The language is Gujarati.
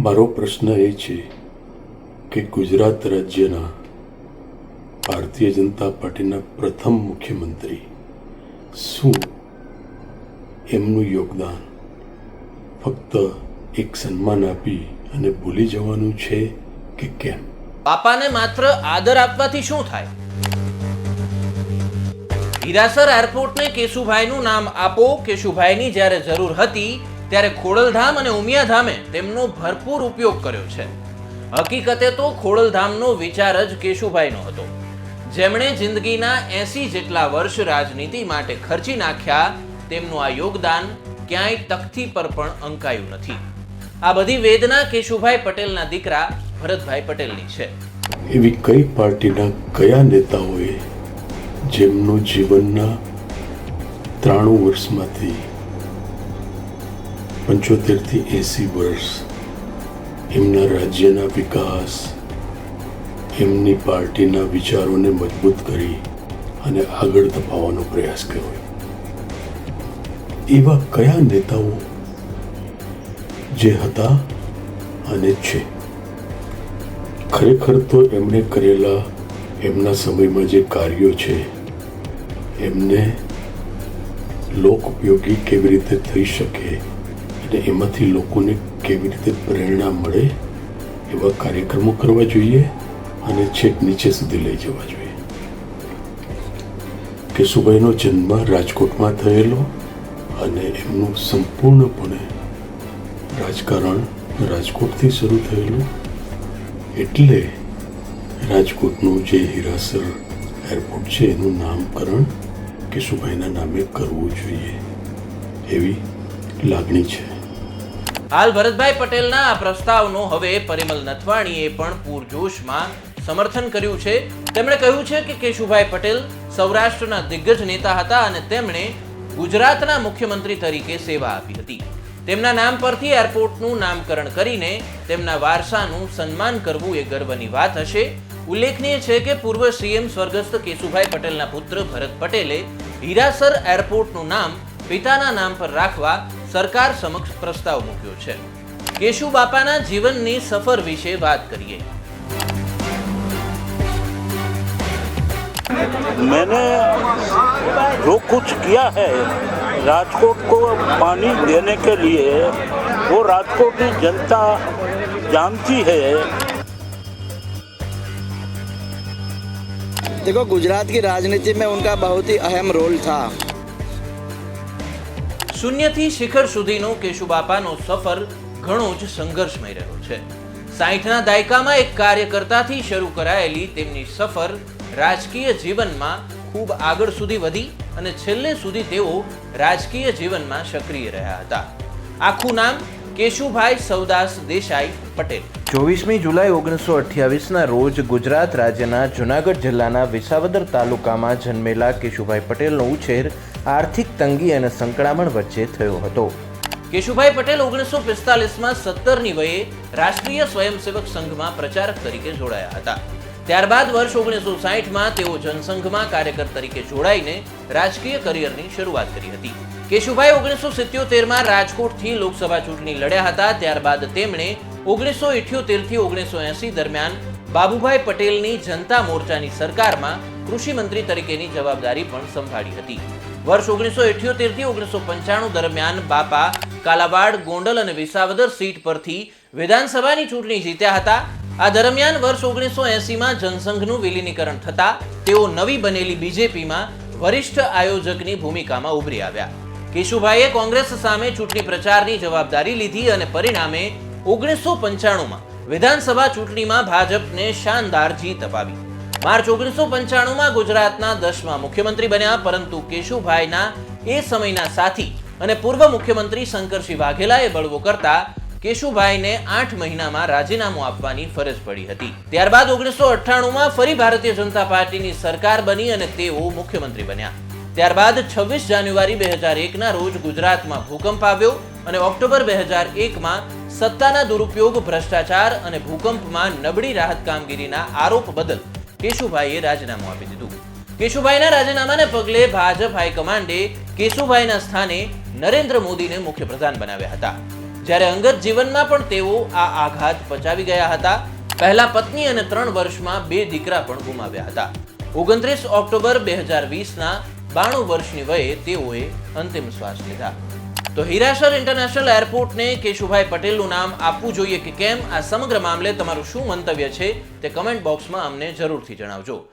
મારો પ્રશ્ન એ છે કે ગુજરાત રાજ્યના ભારતીય જનતા પાર્ટીના પ્રથમ મુખ્યમંત્રી શું એમનું યોગદાન ફક્ત એક સન્માન આપી અને ભૂલી જવાનું છે કે કેમ? બાપાને માત્ર આદર આપવાથી શું થાય? હીરાસર એરપોર્ટને કેશુભાઈનું નામ આપો. કેશુભાઈની જ્યારે જરૂર હતી ત્યારે ખોડલધામ અને ઉમિયાધામે તેમનો ભરપૂર ઉપયોગ કર્યો છે. હકીકતે તો ખોડલધામનો વિચાર જ કેશુભાઈનો હતો. જેમણે જિંદગીના એસી જેટલા વર્ષ રાજનીતિ માટે ખર્ચી નાખ્યા, તેમનું આ યોગદાન ક્યાંય તકથી પર પણ અંકાયું નથી. આ બધી વેદના કેશુભાઈ પટેલના દીકરા ભરતભાઈ પટેલની છે. એવી કઈ પાર્ટીના કયા નેતાઓએ જેમનું જીવનના ત્રાણું વર્ષમાંથી પંચોતેરથી એંસી વર્ષ. એમના રાજ્યના વિકાસ, એમની પાર્ટીના વિચારોને મજબૂત કરી અને આગળ ધપાવવાનો પ્રયાસ કર્યો. એવા કયા નેતાઓ જે હતા અને છે? ખરેખર તો એમણે કરેલા એમના સમયમાં જે કાર્યો છે, એમને લોક ઉપયોગી કેવી રીતે થઈ શકે? અને એમાંથી લોકોને કેવી રીતે પ્રેરણા મળે એવા કાર્યક્રમો કરવા જોઈએ અને છેક નીચે સુધી લઈ જવા જોઈએ. કેશુભાઈનો જન્મ રાજકોટમાં થયેલો અને એમનું સંપૂર્ણપણે રાજકારણ રાજકોટથી શરૂ થયેલું એટલે રાજકોટનું જે હિરાસર એરપોર્ટ છે એનું નામકરણ કેશુભાઈના નામે કરવું જોઈએ એવી લાગણી છે. હાલ ભરતભાઈ પટેલના આ પ્રસ્તાવનો હવે પરિમલ નથવાણીએ પણ પૂરજોશમાં સમર્થન કર્યું છે. તેમણે કહ્યું છે કે કેશુભાઈ પટેલ સૌરાષ્ટ્રના દિગ્ગજ નેતા હતા અને તેમણે ગુજરાતના મુખ્યમંત્રી તરીકે સેવા આપી હતી. તેમના નામ પરથી એરપોર્ટનું નામકરણ કરીને તેમના વારસાનું સન્માન કરવું એ ગર્વની વાત હશે. ઉલ્લેખનીય છે કે પૂર્વ સીએમ સ્વર્ગસ્થ કેશુભાઈ પટેલના પુત્ર ભરત પટેલે હીરાસર એરપોર્ટનું નામ પિતાના નામ પર રાખવા સરકાર સમક્ષ પ્રસ્તાવ મૂક્યો છે કેશુ બાપાના જીવનની સફર વિશે વાત કરીએ मैंने जो कुछ किया है राजकोट को पानी देने के लिए वो राजकोट की जनता जानती है देखो गुजरात की राजनीति में उनका बहुत ही अहम रोल था શૂન્યથી શિખર સુધીનો કેશુબાપાનો સફર ઘણો જ સંઘર્ષમય રહ્યો છે. સાહીઠના દાયકામાં એક કાર્યકર્તાથી શરૂ કરાયેલી તેમની સફર રાજકીય જીવનમાં ખૂબ આગળ સુધી વધી અને છેલ્લે સુધી તેઓ રાજકીય જીવનમાં સક્રિય રહ્યા હતા. આખું નામ કેશુભાઈ સૌદાસ દેસાઈ પટેલ. ચોવીસમી જુલાઈ ઓગણીસો અઠ્યાવીસના રોજ ગુજરાત રાજ્યના જુનાગઢ જિલ્લાના વિસાવદર તાલુકામાં જન્મેલા કેશુભાઈ પટેલનો ઉછેર આર્થિક તંગી અને સંકળામણ વચ્ચે થયો હતો. કેશુભાઈ પટેલ ઓગણીસો પિસ્તાલીસમાં સત્તરની વયે રાષ્ટ્રીય સ્વયંસેવક સંઘમાં પ્રચારક તરીકે જોડાયા હતા. ત્યારબાદ વર્ષ ઓગણીસો સાહીઠમાં તેઓ જનસંઘમાં કાર્યકર તરીકે જોડાઈને રાજકીય કરિયરની શરૂઆત કરી હતી. કેશુભાઈ ઓગણીસો સિત્યોતેરમાં રાજકોટથી લોકસભા ચૂંટણી લડ્યા હતા. ત્યારબાદ તેમણે ઓગણીસો ઇઠ્યોતેરથી ઓગણીસો એંસી દરમિયાન બાબુભાઈ પટેલની જનતા મોરચાની સરકારમાં કૃષિ મંત્રી તરીકેની જવાબદારી પણ સંભાળી હતી. વર્ષ ઓગણીસો ઇઠ્યોતેરથી ઓગણીસો પંચાણું દરમિયાન બાપા કાલાવાડ, ગોંડલ અને વિસાવદર સીટ પરથી વિધાનસભાની ચૂંટણી જીત્યા હતા. આ દરમિયાન વર્ષ ઓગણીસો એસીમાં જનસંઘનું વિલીનીકરણ થતા તેઓ નવી બનેલી બીજેપીમાં વરિષ્ઠ આયોજકની ભૂમિકામાં ઉભરી આવ્યા. કેશુભાઈએ કોંગ્રેસ સામે ચૂંટણી પ્રચારની જવાબદારી લીધી અને પરિણામે ઓગણીસો પંચાણુંમાં વિધાનસભા ચૂંટણીમાં ભાજપને શાનદાર જીત અપાવી. માર્ચ ઓગણીસો પંચાણુંમાં ગુજરાતના દસમા મુખ્યમંત્રી બન્યા, પરંતુ કેશુભાઈના એ સમયના સાથી અને પૂર્વ મુખ્યમંત્રી શંકરસિંહ વાઘેલાએ બળવો કરતા કેશુભાઈને આઠ મહિનામાં રાજીનામું આપવાની ફરજ પડી હતી. ત્યારબાદ ઓગણીસો અઠ્ઠાણુંમાં ફરી ભારતીય જનતા પાર્ટીની સરકાર બની અને તેઓ મુખ્યમંત્રી બન્યા. ત્યારબાદ છવ્વીસ જાન્યુઆરી બે હજાર એકના રોજ ગુજરાતમાં ભૂકંપ આવ્યો અને ઓક્ટોબર બે હજાર એકમાં સત્તાના દુરુપયોગ, ભ્રષ્ટાચાર અને ભૂકંપમાં નબળી રાહત કામગીરીના આરોપ બદલ કેશુભાઈએ રાજીનામું આપી દીધું. કેશુભાઈના રાજીનામાને પગલે ભાજપ હાઈકમાન્ડે કેશુભાઈના સ્થાને નરેન્દ્ર મોદીને મુખ્યપ્રધાન બનાવ્યા હતા. જ્યારે અંગત જીવનમાં પણ તેઓ આ આઘાત પચાવી ગયા હતા. પહેલા પત્ની અને ત્રણ વર્ષમાં બે દીકરા પણ ગુમાવ્યા હતા. ઓગણત્રીસ ઓક્ટોબર બે હજાર વીસના બાણું વર્ષની વયે તેઓએ અંતિમ શ્વાસ લીધા. તો હીરાસર ઇન્ટરનેશનલ એરપોર્ટને કેશુભાઈ પટેલનું નામ આપવું જોઈએ કે કેમ? આ સમગ્ર મામલે તમારું શું મંતવ્ય છે તે કમેન્ટ બોક્સમાં અમને જરૂરથી જણાવજો.